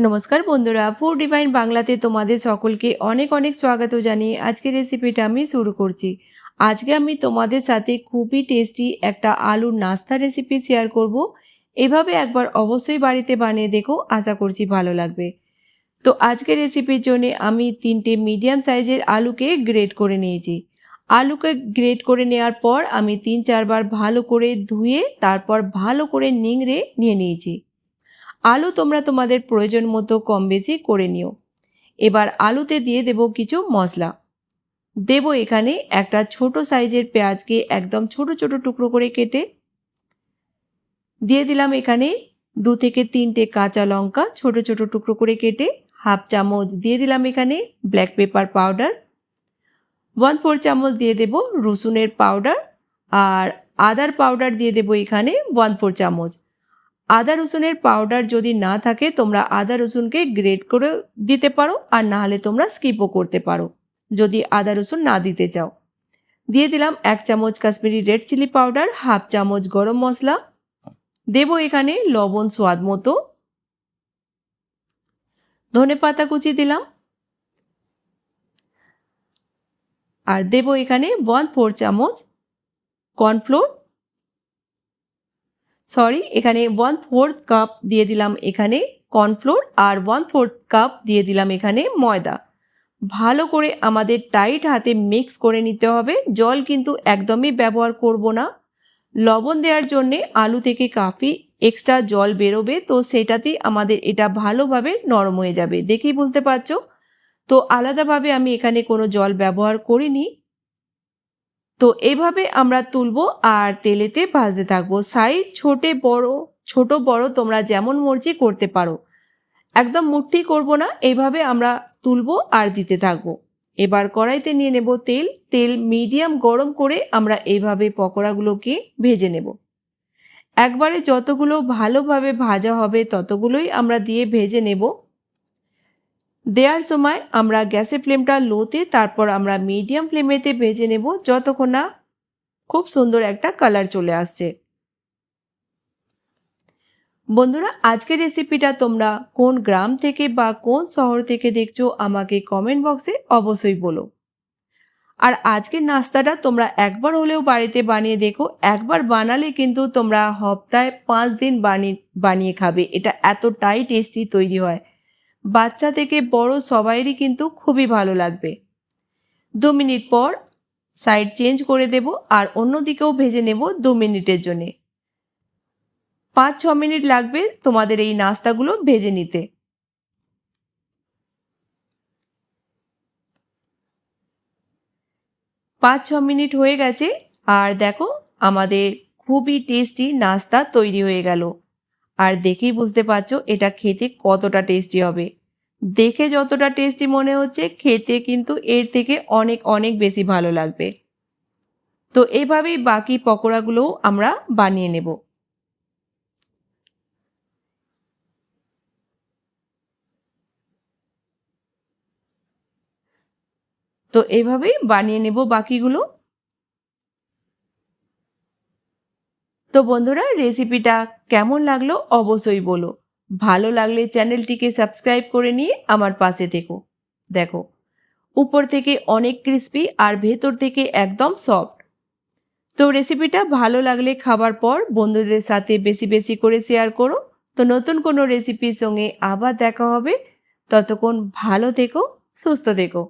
নমস্কার বন্ধুরা food divine বাংলাতে তোমাদের সকলকে অনেক অনেক স্বাগত জানিয়ে আজকের রেসিপিটা আমি শুরু করছি। আজকে আমি তোমাদের সাথে খুবই টেস্টি একটা আলুর নাস্তা রেসিপি শেয়ার করব। এভাবে একবার অবশ্যই বাড়িতে বানিয়ে দেখো, আশা করছি ভালো লাগবে। তো আজকের রেসিপির জন্য আমি তিনটে মিডিয়াম সাইজের আলুকে গ্রেড করে নিয়েছি। আলুকে গ্রেড করে নেওয়ার পর আমি তিন চারবার ভালো করে ধুয়ে, তারপর ভালো করে নিংড়ে নিয়ে নিয়েছি। আলু তোমরা তোমাদের প্রয়োজন মতো কম বেশি করে নিও। এবার আলুতে দিয়ে দেব কিছু মশলা দেব এখানে একটা ছোট সাইজের পেঁয়াজকে একদম ছোট ছোট টুকরো করে কেটে। দিয়ে দিলাম এখানে দু থেকে তিনটে কাঁচা লঙ্কা ছোট ছোট টুকরো করে কেটে। হাফ চামচ দিয়ে দিলাম এখানে black pepper powder. One four চামচ দিয়ে দেব রসুনের পাউডার। আর আদার পাউডার দিয়ে দেব এখানে ওয়ান ফোর চামচ। আদা রসুনের পাউডার যদি না থাকে, তোমরা আদা রসুনকে গ্রেট করে দিতে পারো, আর না হলে তোমরা স্কিপও করতে পারো, যদি আদা রসুন না দিতে চাও। দিয়ে দিলাম এক চামচ Kashmiri red chili powder half চামচ গরম মশলা। দেব এখানে লবণ স্বাদ মতো। ধনে পাতা কুচি দিলাম। আর দেব এখানে ওয়ান ফোর চামচ কর্নফ্লোর সরি এখানে ওয়ান ফোর্থ কাপ দিয়ে দিলাম এখানে কর্নফ্লোর আর ওয়ান ফোর্থ কাপ দিয়ে দিলাম এখানে ময়দা। ভালো করে আমাদের টাইট হাতে মিক্স করে নিতে হবে। জল কিন্তু একদমই ব্যবহার করব না। লবণ দেওয়ার জন্যে আলু থেকে কাফি এক্সট্রা জল বেরোবে, তো সেটাতেই আমাদের এটা ভালোভাবে নরম হয়ে যাবে। দেখেই বুঝতে পারছ? তো আলাদাভাবে আমি এখানে কোনো জল ব্যবহার করিনি। তো এভাবে আমরা তুলবো আর তেলেতে ভাজতে থাকব। সাইজ ছোটে বড়, ছোট বড় তোমরা যেমন মর্জি করতে পারো। একদম মুঠি করব না এইভাবে আমরা তুলবো আর দিতে থাকব। এবার কড়াইতে নিয়ে নেব তেল। তেল মিডিয়াম গরম করে আমরা এইভাবে পকোড়াগুলোকে ভেজে নেব। একবারে যতগুলো ভালোভাবে ভাজা হবে ততগুলোই আমরা দিয়ে ভেজে নেব। দেওয়ার সময় আমরা গ্যাসের ফ্লেমটা লোতে, তারপর আমরা মিডিয়াম ফ্লেমেতে ভেজে নেব যতক্ষণ না খুব সুন্দর একটা কালার চলে আসছে। বন্ধুরা, আজকের রেসিপিটা তোমরা কোন গ্রাম থেকে বা কোন শহর থেকে দেখছ আমাকে কমেন্ট বক্সে অবশ্যই বলো। আর আজকের নাস্তাটা তোমরা একবার হলেও বাড়িতে বানিয়ে দেখো, একবার বানালে কিন্তু তোমরা হপ্তায় পাঁচ দিন বানিয়ে বানিয়ে খাবে, এটা এতটাই টেস্টি তৈরি হয়। বাচ্চা থেকে বড় সবাইরই কিন্তু খুবই ভালো লাগবে। দু মিনিট পর সাইড চেঞ্জ করে দেব আর অন্যদিকেও ভেজে নেব দু মিনিটের জন্যে। পাঁচ, ছ মিনিট লাগবে তোমাদের এই নাস্তাগুলো ভেজে নিতে। পাঁচ, ছ মিনিট হয়ে গেছে আর দেখো আমাদের খুবই টেস্টি নাস্তা তৈরি হয়ে গেল। আর দেখেই বুঝতে পারছ এটা খেতে কতটা টেস্টি হবে। দেখে যতটা টেস্টি মনে হচ্ছে, খেতে কিন্তু এর থেকে অনেক অনেক বেশি ভালো লাগবে। তো এইভাবেই বাকি পকোড়াগুলোও আমরা বানিয়ে নেব। তো এইভাবেই বানিয়ে নেব বাকিগুলো। তো বন্ধুরা রেসিপিটা কেমন লাগল অবশ্যই বলো। ভালো লাগলে চ্যানেলটিকে সাবস্ক্রাইব করে নিয়ে আমার পাশে থেকো। দেখো, উপর থেকে অনেক ক্রিস্পি আর ভেতর থেকে একদম সফট তো রেসিপিটা ভালো লাগলে খাবার পর বন্ধুদের সাথে বেশি বেশি করে শেয়ার করো। তো নতুন কোনো রেসিপির সঙ্গে আবার দেখা হবে। ততক্ষণ ভালো থেকো, সুস্থ থেকো।